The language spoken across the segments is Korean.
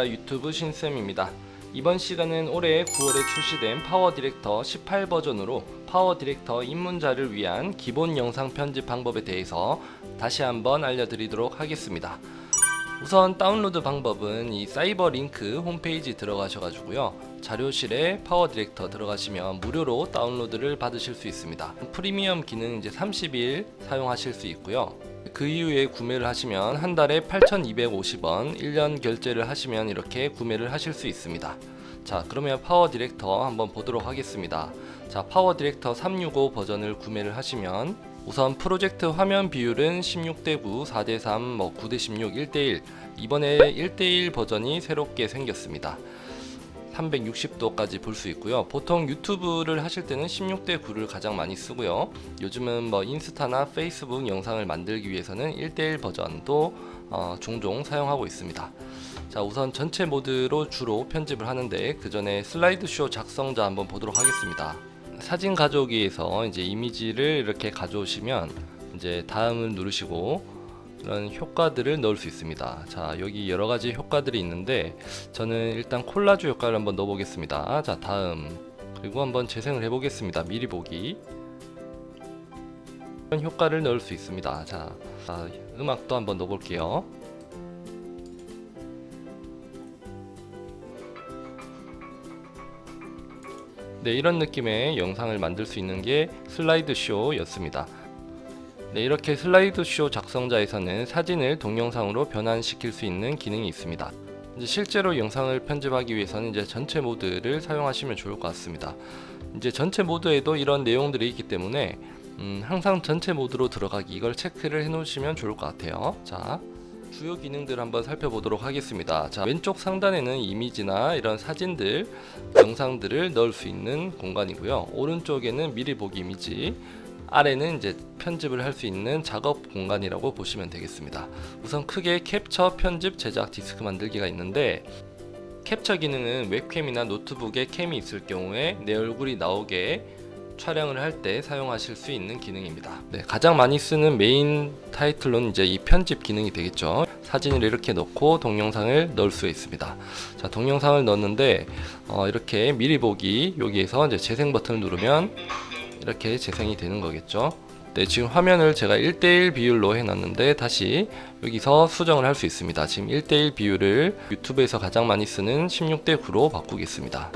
반갑습니다. 유튜브 신쌤입니다. 이번 시간은 올해 9월에 출시된 파워 디렉터 18 버전으로 파워 디렉터 입문자를 위한 기본 영상 편집 방법에 대해서 다시 한번 알려드리도록 하겠습니다. 우선 다운로드 방법은 이 사이버 링크 홈페이지 들어가셔가지고요 자료실에 파워 디렉터 들어가시면 무료로 다운로드를 받으실 수 있습니다 프리미엄 기능 이제 30일 사용하실 수 있고요 그 이후에 구매를 하시면 한 달에 8,250원 1년 결제를 하시면 이렇게 구매를 하실 수 있습니다 자 그러면 파워 디렉터 한번 보도록 하겠습니다 자 파워 디렉터 365 버전을 구매를 하시면 우선 프로젝트 화면 비율은 16대 9, 4대 3, 뭐 9대 16, 1대 1. 이번에 1대 1 버전이 새롭게 생겼습니다. 360도까지 볼 수 있고요. 보통 유튜브를 하실 때는 16대 9를 가장 많이 쓰고요. 요즘은 뭐 인스타나 페이스북 영상을 만들기 위해서는 1대1 버전도 어, 종종 사용하고 있습니다. 자, 우선 전체 모드로 주로 편집을 하는데 그 전에 슬라이드쇼 작성자 한번 보도록 하겠습니다. 사진 가져오기에서 이제 이미지를 이렇게 가져오시면 이제 다음을 누르시고 이런 효과들을 넣을 수 있습니다. 자, 여기 여러 가지 효과들이 있는데 저는 일단 콜라주 효과를 한번 넣어 보겠습니다. 자, 다음 그리고 한번 재생을 해 보겠습니다. 미리 보기 이런 효과를 넣을 수 있습니다. 자, 자, 음악도 한번 넣어 볼게요. 네, 이런 느낌의 영상을 만들 수 있는 게 슬라이드 쇼였습니다. 네, 이렇게 슬라이드 쇼 작성자에서는 사진을 동영상으로 변환시킬 수 있는 기능이 있습니다. 이제 실제로 영상을 편집하기 위해서는 이제 전체 모드를 사용하시면 좋을 것 같습니다. 이제 전체 모드에도 이런 내용들이 있기 때문에 음, 항상 전체 모드로 들어가기 이걸 체크를 해 놓으시면 좋을 것 같아요. 자, 주요 기능들 한번 살펴보도록 하겠습니다. 자, 왼쪽 상단에는 이미지나 이런 사진들, 영상들을 넣을 수 있는 공간이고요. 오른쪽에는 미리 보기 이미지, 아래는 이제 편집을 할 수 있는 작업 공간이라고 보시면 되겠습니다. 우선 크게 캡처, 편집, 제작, 디스크 만들기가 있는데 캡처 기능은 웹캠이나 노트북에 캠이 있을 경우에 내 얼굴이 나오게 촬영을 할 때 사용하실 수 있는 기능입니다. 네, 가장 많이 쓰는 메인 타이틀로는 이제 이 편집 기능이 되겠죠. 사진을 이렇게 넣고 동영상을 넣을 수 있습니다. 자, 동영상을 넣었는데 어, 이렇게 미리 보기 여기에서 이제 재생 버튼을 누르면 이렇게 재생이 되는 거겠죠. 네, 지금 화면을 제가 1대1 비율로 해놨는데 다시 여기서 수정을 할 수 있습니다. 지금 1대1 비율을 유튜브에서 가장 많이 쓰는 16대 9로 바꾸겠습니다.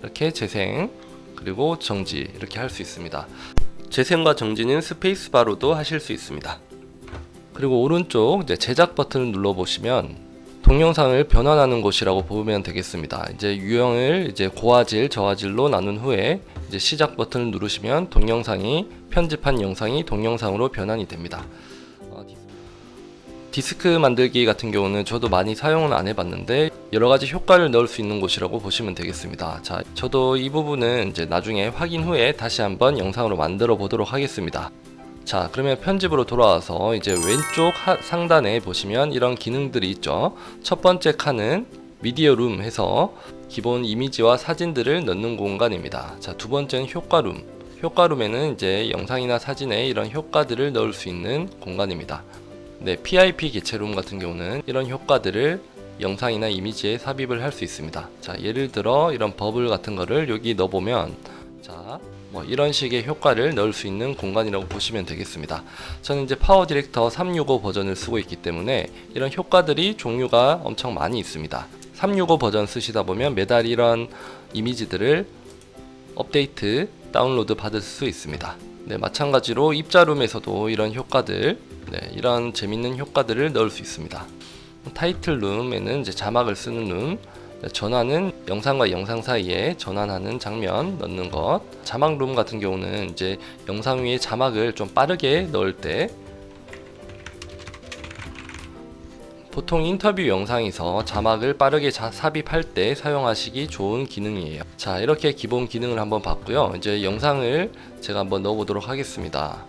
이렇게 재생 그리고 정지 이렇게 할 수 있습니다. 재생과 정지는 스페이스바로도 하실 수 있습니다. 그리고 오른쪽 제작 버튼을 눌러 보시면 동영상을 변환하는 곳이라고 보면 되겠습니다. 이제 유형을 이제 고화질, 저화질로 나눈 후에 이제 시작 버튼을 누르시면 동영상이 편집한 영상이 동영상으로 변환이 됩니다. 어, 디- 디스크 만들기 같은 경우는 저도 많이 사용은 안 해봤는데 여러 가지 효과를 넣을 수 있는 곳이라고 보시면 되겠습니다. 자, 저도 이 부분은 이제 나중에 확인 후에 다시 한번 영상으로 만들어 보도록 하겠습니다. 자, 그러면 편집으로 돌아와서 이제 왼쪽 하- 상단에 보시면 이런 기능들이 있죠. 첫 번째 칸은 미디어 룸 해서 기본 이미지와 사진들을 넣는 공간입니다. 자, 두 번째는 효과룸. 효과룸에는 이제 영상이나 사진에 이런 효과들을 넣을 수 있는 공간입니다. 네, PIP 개체룸 같은 경우는 이런 효과들을 영상이나 이미지에 삽입을 할 수 있습니다. 자, 예를 들어 이런 버블 같은 거를 여기 넣어보면 자, 뭐 이런 식의 효과를 넣을 수 있는 공간이라고 보시면 되겠습니다. 저는 이제 파워 디렉터 365 버전을 쓰고 있기 때문에 이런 효과들이 종류가 엄청 많이 있습니다. 365 버전 쓰시다 보면 매달 이런 이미지들을 업데이트, 다운로드 받을 수 있습니다. 네, 마찬가지로 입자룸에서도 이런 효과들, 네, 이런 재밌는 효과들을 넣을 수 있습니다. 타이틀 룸에는 이제 자막을 쓰는 룸, 네, 전환은 영상과 영상 사이에 전환하는 장면 넣는 것. 자막 룸 같은 경우는 이제 영상 위에 자막을 좀 빠르게 넣을 때 보통 인터뷰 영상에서 자막을 빠르게 자- 삽입할 때 사용하시기 좋은 기능이에요. 자, 이렇게 기본 기능을 한번 봤고요. 이제 영상을 제가 한번 넣어 보도록 하겠습니다.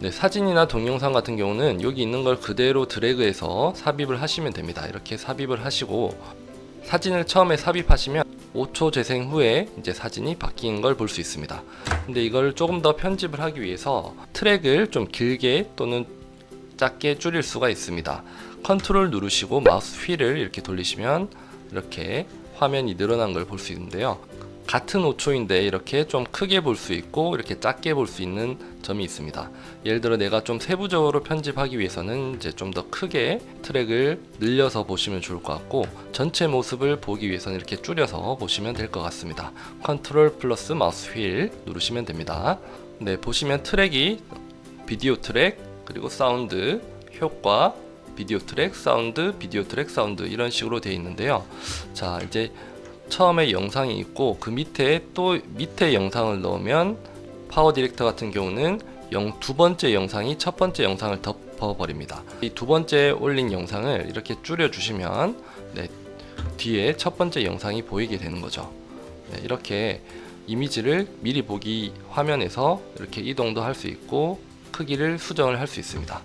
네, 사진이나 동영상 같은 경우는 여기 있는 걸 그대로 드래그해서 삽입을 하시면 됩니다. 이렇게 삽입을 하시고 사진을 처음에 삽입하시면 5초 재생 후에 이제 사진이 바뀐 걸 볼 수 있습니다. 근데 이걸 조금 더 편집을 하기 위해서 트랙을 좀 길게 또는 작게 줄일 수가 있습니다. 컨트롤 누르시고 마우스 휠을 이렇게 돌리시면 이렇게 화면이 늘어난 걸 볼 수 있는데요. 같은 5초인데 이렇게 좀 크게 볼 수 있고 이렇게 작게 볼 수 있는 점이 있습니다. 예를 들어 내가 좀 세부적으로 편집하기 위해서는 이제 좀 더 크게 트랙을 늘려서 보시면 좋을 것 같고 전체 모습을 보기 위해서는 이렇게 줄여서 보시면 될 것 같습니다. 컨트롤 플러스 마우스 휠 누르시면 됩니다. 네, 보시면 트랙이 비디오 트랙 그리고 사운드 효과 비디오 트랙 사운드 비디오 트랙 사운드 이런 식으로 되어 있는데요. 자, 이제 처음에 영상이 있고 그 밑에 또 밑에 영상을 넣으면 파워 디렉터 같은 경우는 영, 두 번째 영상이 첫 번째 영상을 덮어 버립니다. 이 두 번째 올린 영상을 이렇게 줄여 주시면 네, 뒤에 첫 번째 영상이 보이게 되는 거죠. 네, 이렇게 이미지를 미리 보기 화면에서 이렇게 이동도 할 수 있고 크기를 수정을 할 수 있습니다.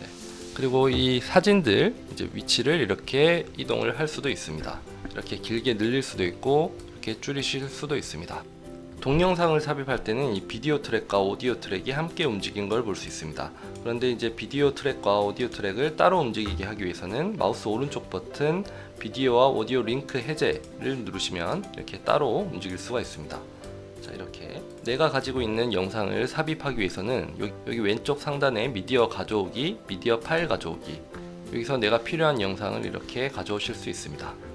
네, 그리고 이 사진들 이제 위치를 이렇게 이동을 할 수도 있습니다. 이렇게 길게 늘릴 수도 있고 이렇게 줄이실 수도 있습니다. 동영상을 삽입할 때는 이 비디오 트랙과 오디오 트랙이 함께 움직인 걸 볼 수 있습니다. 그런데 이제 비디오 트랙과 오디오 트랙을 따로 움직이게 하기 위해서는 마우스 오른쪽 버튼 비디오와 오디오 링크 해제를 누르시면 이렇게 따로 움직일 수가 있습니다. 자 이렇게 내가 가지고 있는 영상을 삽입하기 위해서는 여기, 여기 왼쪽 상단에 미디어 가져오기, 미디어 파일 가져오기 여기서 내가 필요한 영상을 이렇게 가져오실 수 있습니다.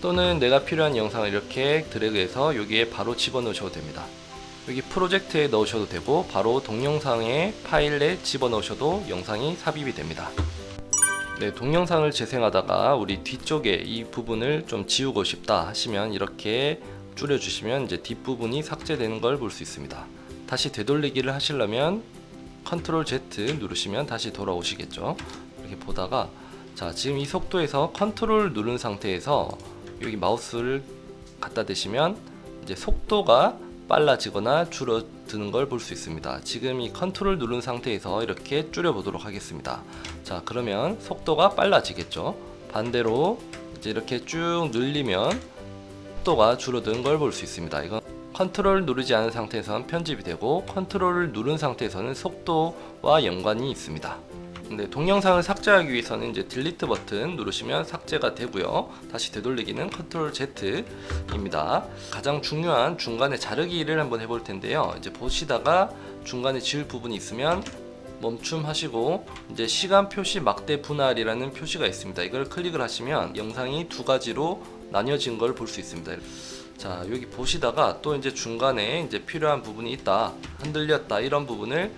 또는 내가 필요한 영상을 이렇게 드래그해서 여기에 바로 집어넣으셔도 됩니다. 여기 프로젝트에 넣으셔도 되고 바로 동영상의 파일에 집어넣으셔도 영상이 삽입이 됩니다. 네, 동영상을 재생하다가 우리 뒤쪽에 이 부분을 좀 지우고 싶다 하시면 이렇게 줄여주시면 이제 뒷부분이 삭제되는 걸 볼 수 있습니다. 다시 되돌리기를 하시려면 컨트롤 Z 누르시면 다시 돌아오시겠죠. 이렇게 보다가 자 지금 이 속도에서 컨트롤 누른 상태에서 여기 마우스를 갖다 대시면 이제 속도가 빨라지거나 줄어드는 걸 볼 수 있습니다. 지금 이 컨트롤 누른 상태에서 이렇게 줄여 보도록 하겠습니다. 자, 그러면 속도가 빨라지겠죠. 반대로 이제 이렇게 쭉 늘리면 속도가 줄어드는 걸 볼 수 있습니다. 이건 컨트롤 누르지 않은 상태에서는 편집이 되고 컨트롤을 누른 상태에서는 속도와 연관이 있습니다. 근데 동영상을 삭제하기 위해서는 이제 딜리트 버튼 누르시면 삭제가 되고요. 다시 되돌리기는 컨트롤 Z입니다. 가장 중요한 중간에 자르기를 한번 해볼 텐데요. 이제 보시다가 중간에 지울 부분이 있으면 멈춤 하시고 이제 시간 표시 막대 분할이라는 표시가 있습니다. 이걸 클릭을 하시면 영상이 두 가지로 나뉘어진 걸 볼 수 있습니다. 자 여기 보시다가 또 이제 중간에 이제 필요한 부분이 있다 흔들렸다 이런 부분을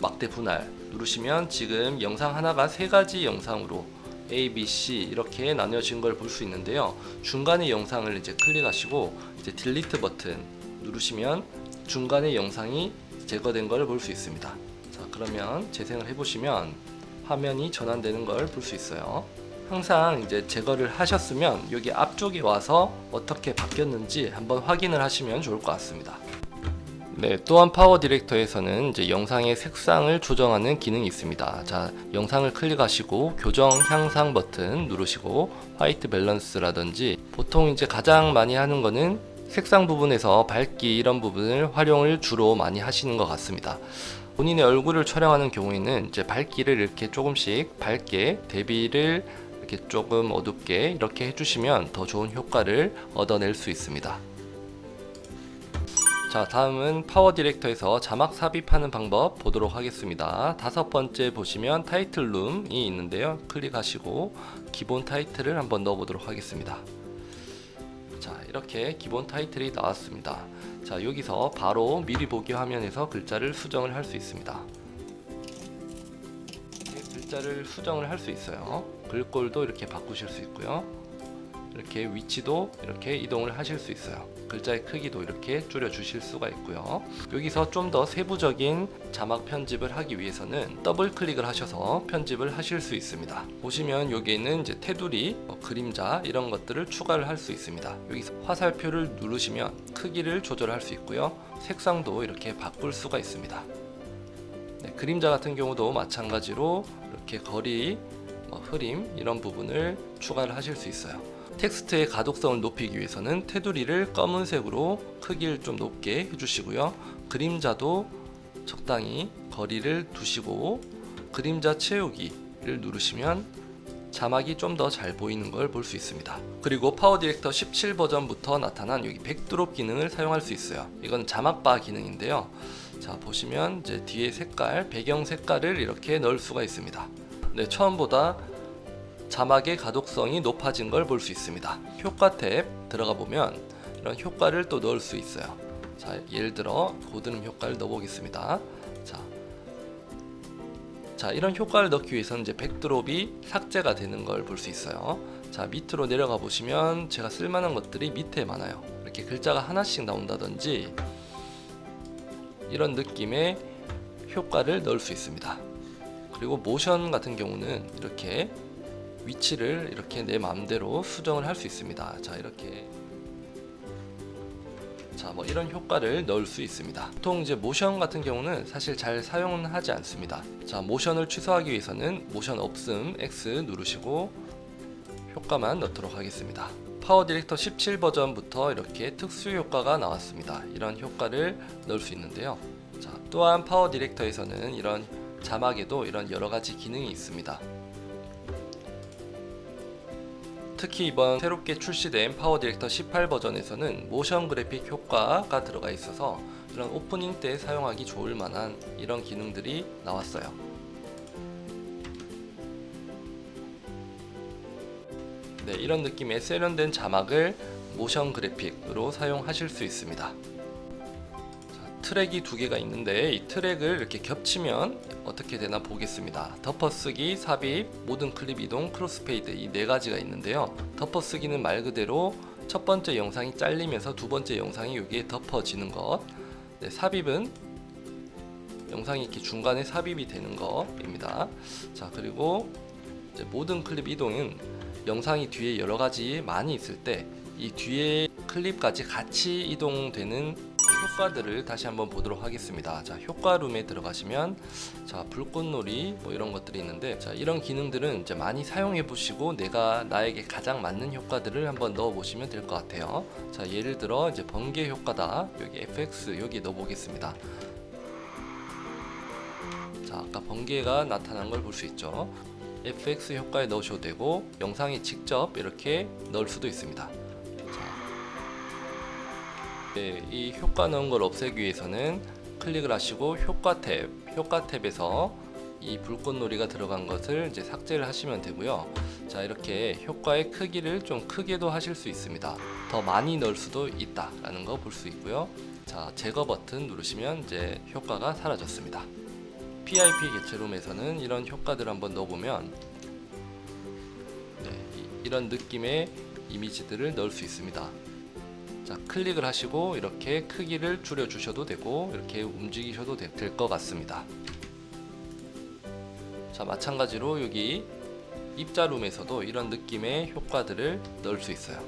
막대 분할 누르시면 지금 영상 하나가 세 가지 영상으로 A, B, C 이렇게 나뉘어진 걸 볼 수 있는데요. 중간에 영상을 이제 클릭하시고 이제 딜리트 버튼 누르시면 중간에 영상이 제거된 걸 볼 수 있습니다. 자, 그러면 재생을 해보시면 화면이 전환되는 걸 볼 수 있어요. 항상 이제 제거를 하셨으면 여기 앞쪽에 와서 어떻게 바뀌었는지 한번 확인을 하시면 좋을 것 같습니다. 네, 또한 파워 디렉터에서는 이제 영상의 색상을 조정하는 기능이 있습니다. 자, 영상을 클릭하시고 교정 향상 버튼 누르시고 화이트 밸런스라든지 보통 이제 가장 많이 하는 거는 색상 부분에서 밝기 이런 부분을 활용을 주로 많이 하시는 것 같습니다. 본인의 얼굴을 촬영하는 경우에는 이제 밝기를 이렇게 조금씩 밝게 대비를 이렇게 조금 어둡게 이렇게 해주시면 더 좋은 효과를 얻어낼 수 있습니다. 자 다음은 파워 디렉터에서 자막 삽입하는 방법 보도록 하겠습니다. 다섯 번째 보시면 타이틀 룸이 있는데요. 클릭하시고 기본 타이틀을 한번 넣어 보도록 하겠습니다. 자 이렇게 기본 타이틀이 나왔습니다. 자 여기서 바로 미리 보기 화면에서 글자를 수정을 할 수 있습니다. 글자를 수정을 할 수 있어요. 글꼴도 이렇게 바꾸실 수 있고요 이렇게 위치도 이렇게 이동을 하실 수 있어요. 글자의 크기도 이렇게 줄여 주실 수가 있고요. 여기서 좀 더 세부적인 자막 편집을 하기 위해서는 더블 클릭을 하셔서 편집을 하실 수 있습니다. 보시면 여기에는 이제 테두리, 뭐 그림자 이런 것들을 추가를 할 수 있습니다. 여기서 화살표를 누르시면 크기를 조절할 수 있고요. 색상도 이렇게 바꿀 수가 있습니다. 네, 그림자 같은 경우도 마찬가지로 이렇게 거리, 뭐 흐림 이런 부분을 추가를 하실 수 있어요. 텍스트의 가독성을 높이기 위해서는 테두리를 검은색으로 크기를 좀 높게 해주시고요. 그림자도 적당히 거리를 두시고 그림자 채우기를 누르시면 자막이 좀 더 잘 보이는 걸 볼 수 있습니다. 그리고 파워 디렉터 17 버전부터 나타난 여기 백드롭 기능을 사용할 수 있어요. 이건 자막바 기능인데요. 자 보시면 이제 뒤에 색깔, 배경 색깔을 이렇게 넣을 수가 있습니다. 네, 처음보다 자막의 가독성이 높아진 걸 볼 수 있습니다. 효과 탭 들어가 보면 이런 효과를 또 넣을 수 있어요. 자, 예를 들어 고드름 효과를 넣어보겠습니다. 자, 자 이런 효과를 넣기 위해서는 이제 백드롭이 삭제가 되는 걸 볼 수 있어요. 자 밑으로 내려가 보시면 제가 쓸만한 것들이 밑에 많아요. 이렇게 글자가 하나씩 나온다든지 이런 느낌의 효과를 넣을 수 있습니다. 그리고 모션 같은 경우는 이렇게 위치를 이렇게 내 마음대로 수정을 할 수 있습니다. 자 이렇게 자, 뭐 이런 효과를 넣을 수 있습니다. 보통 이제 모션 같은 경우는 사실 잘 사용은 하지 않습니다. 자, 모션을 취소하기 위해서는 모션 없음 X 누르시고 효과만 넣도록 하겠습니다. 파워 디렉터 17 버전부터 이렇게 특수 효과가 나왔습니다. 이런 효과를 넣을 수 있는데요. 자, 또한 파워 디렉터에서는 이런 자막에도 이런 여러 가지 기능이 있습니다. 특히 이번 새롭게 출시된 파워 디렉터 18 버전에서는 모션 그래픽 효과가 들어가 있어서 이런 오프닝 때 사용하기 좋을 만한 이런 기능들이 나왔어요. 네, 이런 느낌의 세련된 자막을 모션 그래픽으로 사용하실 수 있습니다. 자, 트랙이 두 개가 있는데 이 트랙을 이렇게 겹치면 어떻게 되나 보겠습니다. 덮어쓰기, 삽입, 모든 클립 이동, 크로스페이드 이 네 가지가 있는데요. 덮어쓰기는 말 그대로 첫 번째 영상이 잘리면서 두 번째 영상이 여기에 덮어지는 것. 네, 삽입은 영상이 이렇게 중간에 삽입이 되는 것입니다. 자 그리고 모든 클립 이동은 영상이 뒤에 여러 가지 많이 있을 때 이 뒤에 클립까지 같이 이동되는 효과들을 다시 한번 보도록 하겠습니다. 자, 효과룸에 들어가시면 자, 불꽃놀이 뭐 이런 것들이 있는데 자, 이런 기능들은 이제 많이 사용해 보시고 내가 나에게 가장 맞는 효과들을 한번 넣어 보시면 될 것 같아요. 자, 예를 들어 이제 번개 효과다. 여기 FX 여기 넣어 보겠습니다. 자, 아까 번개가 나타난 걸 볼 수 있죠. FX 효과에 넣으셔도 되고 영상에 직접 이렇게 넣을 수도 있습니다. 네, 이 효과 넣은 걸 없애기 위해서는 클릭을 하시고 효과 탭, 효과 탭에서 이 불꽃놀이가 들어간 것을 이제 삭제를 하시면 되고요. 자, 이렇게 효과의 크기를 좀 크게도 하실 수 있습니다. 더 많이 넣을 수도 있다라는 거 볼 수 있고요. 자, 제거 버튼 누르시면 이제 효과가 사라졌습니다. PIP 개체룸에서는 이런 효과들 한번 넣어보면 네, 이- 이런 느낌의 이미지들을 넣을 수 있습니다. 자, 클릭을 하시고 이렇게 크기를 줄여 주셔도 되고 이렇게 움직이셔도 될 것 같습니다. 자, 마찬가지로 여기 입자룸에서도 이런 느낌의 효과들을 넣을 수 있어요.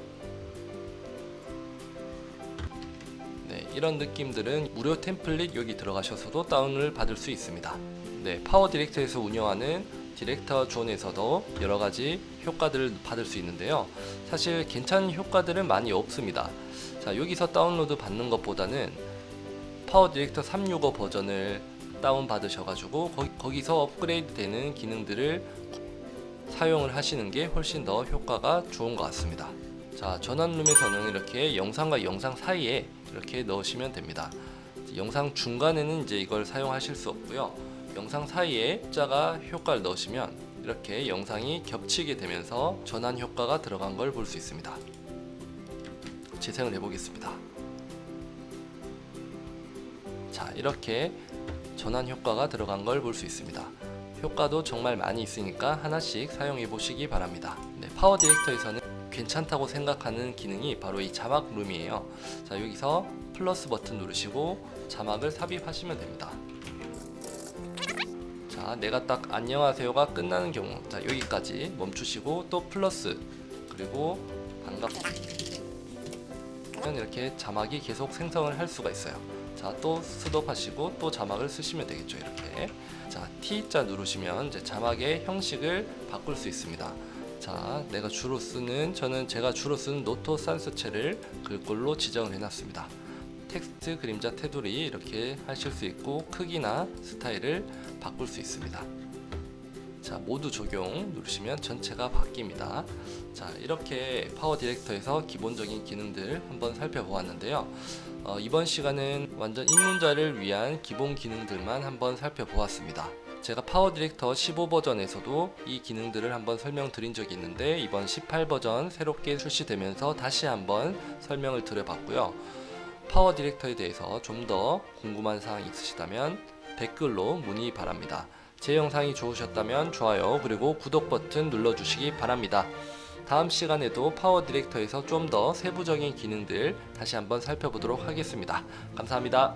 네, 이런 느낌들은 무료 템플릿 여기 들어가셔서도 다운을 받을 수 있습니다. 네, 파워 디렉터에서 운영하는 디렉터 존에서도 여러 가지 효과들을 받을 수 있는데요. 사실 괜찮은 효과들은 많이 없습니다. 자, 여기서 다운로드 받는 것보다는 파워 디렉터 365 버전을 다운 받으셔가지고 거기, 거기 서 업그레이드 되는 기능들을 사용을 하시는 게 훨씬 더 효과가 좋은 것 같습니다. 자, 전원룸에서는 이렇게 영상과 영상 사이에 이렇게 넣으시면 됩니다. 영상 중간에는 이제 이걸 사용하실 수 없고요. 영상 사이에 숫자가 효과를 넣으시면 이렇게 영상이 겹치게 되면서 전환 효과가 들어간 걸 볼 수 있습니다. 재생을 해보겠습니다. 자, 이렇게 전환 효과가 들어간 걸 볼 수 있습니다. 효과도 정말 많이 있으니까 하나씩 사용해 보시기 바랍니다. 네, 파워 디렉터에서는 괜찮다고 생각하는 기능이 바로 이 자막 룸이에요. 자, 여기서 플러스 버튼 누르시고 자막을 삽입하시면 됩니다. 자, 내가 딱 안녕하세요가 끝나는 경우, 자, 여기까지 멈추시고 또 플러스 그리고 반갑 이렇게 자막이 계속 생성을 할 수가 있어요. 자, 또 스톱하시고 또 자막을 쓰시면 되겠죠. 이렇게. 자, T자 누르시면 이제 자막의 형식을 바꿀 수 있습니다. 자, 내가 주로 쓰는 저는 제가 주로 쓰는 노토 산스체를 글꼴로 지정을 해놨습니다. 텍스트 그림자 테두리 이렇게 하실 수 있고 크기나 스타일을 바꿀 수 있습니다. 자, 모두 적용 누르시면 전체가 바뀝니다. 자, 이렇게 파워 디렉터에서 기본적인 기능들 한번 살펴보았는데요. 어, 이번 시간은 완전 입문자를 위한 기본 기능들만 한번 살펴보았습니다. 제가 파워 디렉터 15 버전에서도 이 기능들을 한번 설명드린 적이 있는데 이번 18 버전 새롭게 출시되면서 다시 한번 설명을 드려봤고요. 파워 디렉터에 대해서 좀 더 궁금한 사항이 있으시다면 댓글로 문의 바랍니다. 제 영상이 좋으셨다면 좋아요 그리고 구독 버튼 눌러주시기 바랍니다. 다음 시간에도 파워 디렉터에서 좀 더 세부적인 기능들 다시 한번 살펴보도록 하겠습니다. 감사합니다.